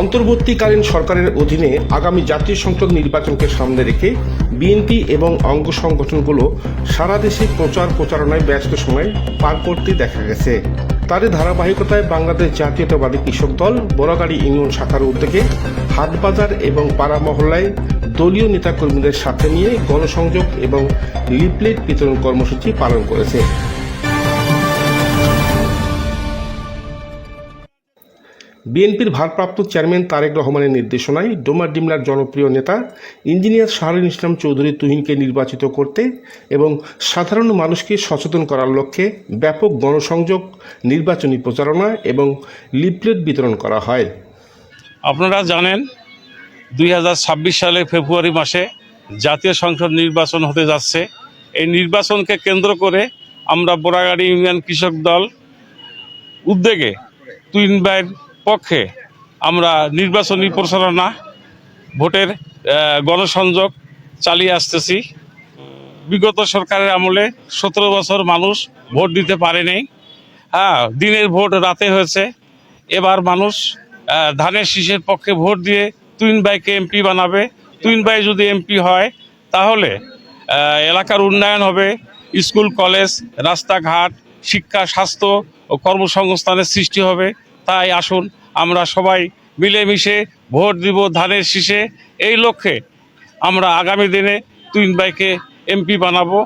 অন্তর্বর্তীকালীন সরকারের অধীনে আগামী জাতীয় সংসদ নির্বাচনকে সামনে রেখে বিএনপি এবং অঙ্গ সংগঠনগুলো সারা দেশে প্রচার প্রচারণায় ব্যস্ত সময় পার করতে দেখা গেছে। তারই ধারাবাহিকতায় বাংলাদেশ জাতীয়তাবাদী কৃষক দল, বড়গাড়ি ইউনিয়ন শাখার উদ্যোগে হাটবাজার এবং পাড়া মহল্লায় দলীয় নেতাকর্মীদের সাথে নিয়ে গণসংযোগ এবং লিপলেট বিতরণ কর্মসূচি পালন করেছে। বিএনপির ভারপ্রাপ্ত চেয়ারম্যান তারেক রহমানের নির্দেশনায় ডোমার ডিমলার জনপ্রিয় নেতা ইঞ্জিনিয়ার শাহরুল ইসলাম চৌধুরী তুহিনকে নির্বাচিত করতে এবং সাধারণ মানুষকে সচেতন করার লক্ষ্যে ব্যাপক গণসংযোগ, নির্বাচনী প্রচারণা এবং লিফলেট বিতরণ করা হয়। আপনারা জানেন, দুই সালে ফেব্রুয়ারি মাসে জাতীয় সংসদ নির্বাচন হতে যাচ্ছে। এই নির্বাচনকে কেন্দ্র করে আমরা বোরাগাড়ি ইউনিয়ন কৃষক দল উদ্যোগে তুইন ভাইয়ের পক্ষে আমরা নির্বাচনী প্রচারণা ভোটের গণসংযোগ চালিয়ে আসতেছি। বিগত সরকারের আমলে সতেরো বছর মানুষ ভোট দিতে পারেনি হ্যাঁ দিনের ভোট রাতে হয়েছে। এবার মানুষ ধানের শীষের পক্ষে ভোট দিয়ে তুইন বাইকে এমপি বানাবে। তুইন বাই যদি এমপি হয়, তাহলে এলাকার উন্নয়ন হবে। স্কুল, কলেজ, রাস্তাঘাট, শিক্ষা, স্বাস্থ্য ও কর্মসংস্থানের সৃষ্টি হবে। তাই আসুন, আমরা সবাই মিলেমিশে ভোট দিব ধানের শীষে। এই লক্ষ্যে আমরা আগামী দিনে তুইন ভাইকে এমপি বানাবো।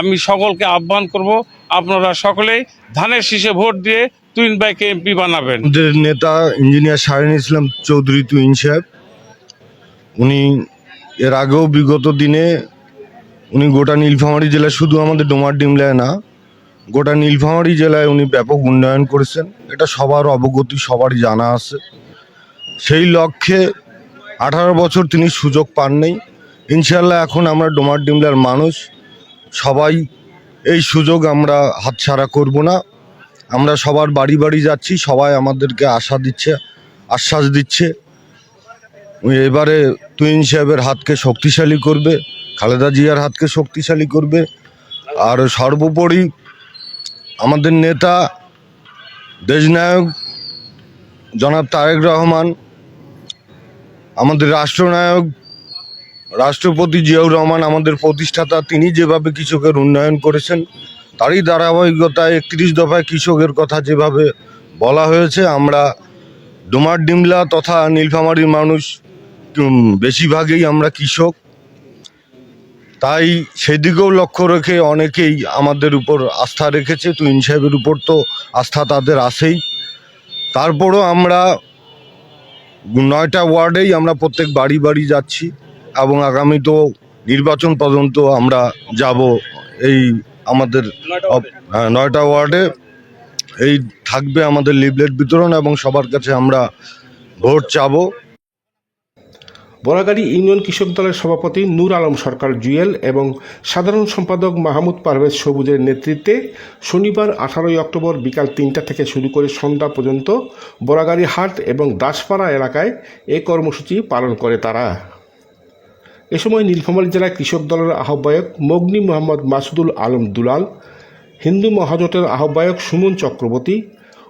আমি সকলকে আহ্বান করব, আপনারা সকলেই ধানের শীষে ভোট দিয়ে তুইন ভাইকে এমপি বানাবেন। নেতা ইঞ্জিনিয়ার শাহিন ইসলাম চৌধুরী তুইন সাহেব, উনি এর আগেও বিগত দিনে উনি গোটা নীলফামারী জেলায় শুধু আমাদের ডোমার ডিমলায় না গোটা নীলফামারী জেলায় উনি ব্যাপক উন্নয়ন করেছেন। এটা সবার অবগতি সবারই জানা আছে। সেই লক্ষ্যে আঠারো বছর তিনি সুযোগ পান নেই ইনশাল্লাহ এখন আমরা ডোমার ডিমলার মানুষ। সবাই এই সুযোগ আমরা হাতছাড়া করব না। আমরা সবার বাড়ি বাড়ি যাচ্ছি, সবাই আমাদেরকে আশা দিচ্ছে, আশ্বাস দিচ্ছে। এবারে তুইন সাহেবের হাতকে শক্তিশালী করবে, খালেদা জিয়ার হাতকে শক্তিশালী করবে। আর সর্বোপরি আমাদের নেতা, দেশনায়ক জনাব তারেক রহমান, আমাদের রাষ্ট্রনায়ক, রাষ্ট্রপতি জিয়াউর রহমান, আমাদের প্রতিষ্ঠাতা, তিনি যেভাবে কৃষকের উন্নয়ন করেছেন, তারই ধারাবাহিকতায় একত্রিশ দফায় কৃষকের কথা যেভাবে বলা হয়েছে, আমরা ডোমার ডিমলা তথা নীলফামারীর মানুষ বেশিরভাগই আমরা কৃষক। তাই সেদিকেও লক্ষ্য রেখে অনেকেই আমাদের উপর আস্থা রেখেছে তুইন সাহেবের উপর তো আস্থা তাদের আসেই তারপরও আমরা নয়টা ওয়ার্ডেই আমরা প্রত্যেক বাড়ি বাড়ি যাচ্ছি এবং আগামী তো নির্বাচন পর্যন্ত আমরা যাব এই আমাদের হ্যাঁ, নয়টা ওয়ার্ডে। এই থাকবে আমাদের লিফলেট বিতরণ এবং সবার কাছে আমরা ভোট চাবো। বড়াগাড়ি ইউনিয়ন কৃষক দলের সভাপতি নূর আলম সরকার জুয়েল এবং সাধারণ সম্পাদক মাহমুদ পারভেজ সবুজের নেতৃত্বে শনিবার আঠারোই অক্টোবর বিকাল তিনটা থেকে শুরু করে সন্ধ্যা পর্যন্ত বড়াগাড়ি হাট এবং দাসপাড়া এলাকায় এ কর্মসূচি পালন করে তারা। এ সময় নীলফামারী জেলায় কৃষক দলের আহ্বায়ক মগনি মোহাম্মদ মাসুদুল আলম দুলাল, হিন্দু মহাজোটের আহ্বায়ক সুমন চক্রবর্তী,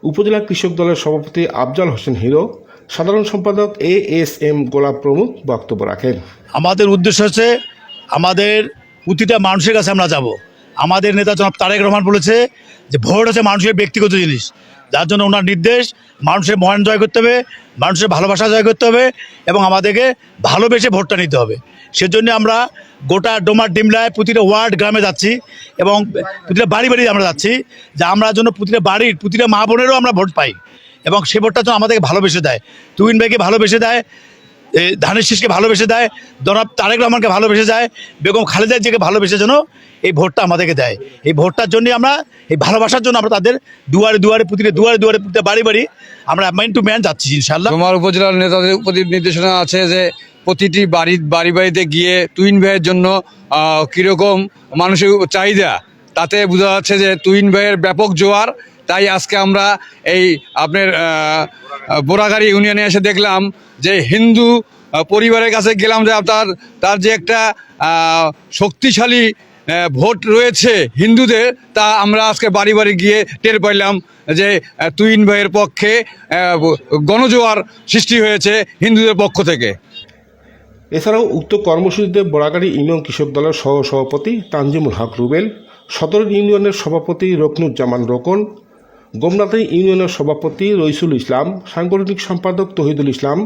উপজেলা কৃষক দলের সভাপতি আফজাল হোসেন হিরো সাধারণ সম্পাদক এ এস এম গোলাপ প্রমুখ বক্তব্য রাখেন। আমাদের উদ্দেশ্য হচ্ছে আমাদের প্রতিটা মানুষের কাছে আমরা যাব। আমাদের নেতা জনাব তারেক রহমান বলেছে যে ভোট হচ্ছে মানুষের ব্যক্তিগত জিনিস। যার জন্য ওনার নির্দেশ, মানুষের মহান জয় করতে হবে, মানুষের ভালোবাসা জয় করতে হবে এবং আমাদেরকে ভালোবেসে ভোটটা নিতে হবে। সেজন্য আমরা গোটা ডোমার ডিমলায় প্রতিটা ওয়ার্ড গ্রামে যাচ্ছি এবং প্রতিটা বাড়ি বাড়ি আমরা যাচ্ছি, যে আমরা জন্য প্রতিটা বাড়ির, প্রতিটা মা বোনেরও আমরা ভোট পাই। এবং সে ভোটটা যেন আমাদেরকে ভালোবেসে দেয়। তুইন ভাইকে ভালোবেসে দেয় ধানের শীষকে ভালোবেসে দেয়, জনাব তারেক রহমানকে ভালোবেসে যায় বেগম খালেদা জিয়াকে ভালোবেসে যেন এই ভোটটা আমাদেরকে দেয়। এই ভোটটার জন্য আমরা, এই ভালোবাসার জন্য আমরা তাদের দুয়ারে দুয়ারে প্রতিটা দুয়ারে দুয়ারে প্রতিটা বাড়ি বাড়ি আমরা ম্যান টু ম্যান যাচ্ছি ইনশাল্লাহ তোমার উপজেলার নেতাদের প্রতি নির্দেশনা আছে যে প্রতিটি বাড়ি বাড়ি বাড়িতে গিয়ে তুইন ভাইয়ের জন্য কীরকম মানুষের চাহিদা, তাতে বোঝা যাচ্ছে যে তুইন ভাইয়ের ব্যাপক জোয়ার তাই আজকে আমরা এই আপনার বোরাগাড়ি ইউনিয়নে এসে দেখলাম যে হিন্দু পরিবারের কাছে গেলাম যে তার তার যে একটা শক্তিশালী ভোট রয়েছে হিন্দুদের, তা আমরা আজকে বাড়ি বাড়ি গিয়ে টের পাইলাম যে তুইন ভাইয়ের পক্ষে গণজোয়ার সৃষ্টি হয়েছে হিন্দুদের পক্ষ থেকে। এছাড়াও উক্ত কর্মসূচিতে বরাগাড়ি ইউনিয়ন কৃষক দলের সহ সভাপতি তানজিমুল হক রুবেল, সদর ইউনিয়নের সভাপতি রকনুজ্জামান রোকন গোমনাথী ইউনিয়নের সভাপতি রইসুল ইসলাম, সাংগঠনিক সম্পাদক তহিদুল ইসলাম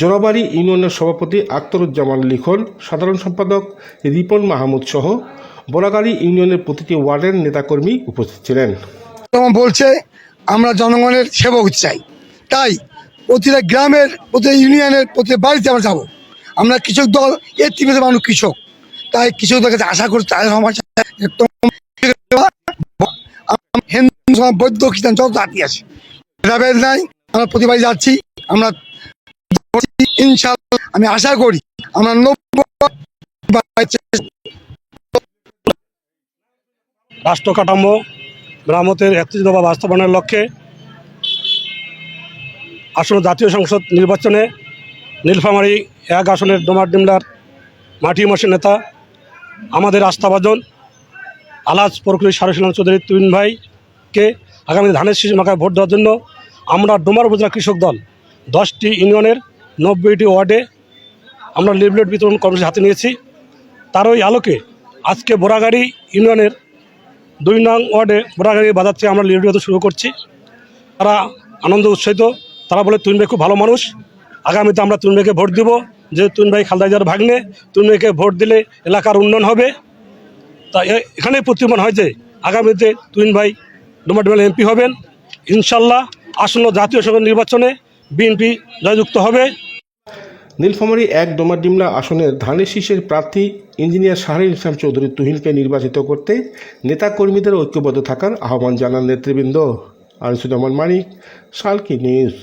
জোরাবাড়ি ইউনিয়নের সভাপতি আক্তরুজ্জামান লিখন, সাধারণ সম্পাদক রিপন মাহমুদ সহ বরাগাড়ি ইউনিয়নের প্রতিটি ওয়ার্ডের নেতাকর্মী উপস্থিত ছিলেন। বলছে, আমরা জনগণের সেবক চাই। তাই প্রতিটা গ্রামের, প্রতিটা ইউনিয়নের, প্রতিটা বাড়িতে আমরা যাব। আমরা কৃষক দল, এর টিভিতে মানুষ কৃষক। তাই কৃষকদের কাছে আশা করি তাদের আমার যে তোমরা হিন্দু বৌদ্ধ, খ্রিস্টান, যত জাতি আছে। ভেদাভেদ নাই, আমরা প্রতিবারই যাচ্ছি, আমরা ইনশাল্লাহ আমি আশা করি আমরা রাষ্ট্র কাঠামো গ্রামতের একত্রিশ দফা বাস্তবায়নের লক্ষ্যে আসন্ন জাতীয় সংসদ নির্বাচনে নীলফামারী এক আসনের ডোমার ডিমলার মাটি মাসের নেতা, আমাদের আস্থাভাজন আলাজ প্রকুরি সারসিলাম চৌধুরী তুইন ভাইকে আগামী ধানের শীষ মাখায় ভোট দেওয়ার জন্য আমরা ডোমার উপজেলা কৃষক দল দশটি ইউনিয়নের নব্বইটি ওয়ার্ডে আমরা লিফলেট বিতরণ কর্মসূচি হাতে নিয়েছি। তারই আলোকে আজকে বোরাগাড়ি ইউনিয়নের দুই নং ওয়ার্ডে বোরাগাড়ি বাজাচ্ছে আমরা লিডার শুরু করছি। তারা আনন্দ উৎসাহিত, তারা বলে তুন ভাই খুব ভালো মানুষ। আগামীতে আমরা তুন ভাইকে ভোট দিব। যে তুন ভাই খালদাইজার ভাগ্নে তুন ভাইকে ভোট দিলে এলাকার উন্নয়ন হবে। তা এখানেই প্রতিমান হয় যে, আগামীতে তুইন ভাই ডোমাডোমাল এমপি হবেন। ইনশাল্লাহ আসন্ন জাতীয় সংসদ নির্বাচনে বিএনপি জয়যুক্ত হবে। নীলফামারী এক ডোমাডিমলা আসনের ধানের শীষের প্রার্থী ইঞ্জিনিয়ার শাহরিন ইসলাম চৌধুরী তুহিনকে নির্বাচিত করতে নেতাকর্মীদের ঐক্যবদ্ধ থাকার আহ্বান জানান নেতৃবৃন্দ। আনিসুজ্জামান মানিক, সালকি নিউজ।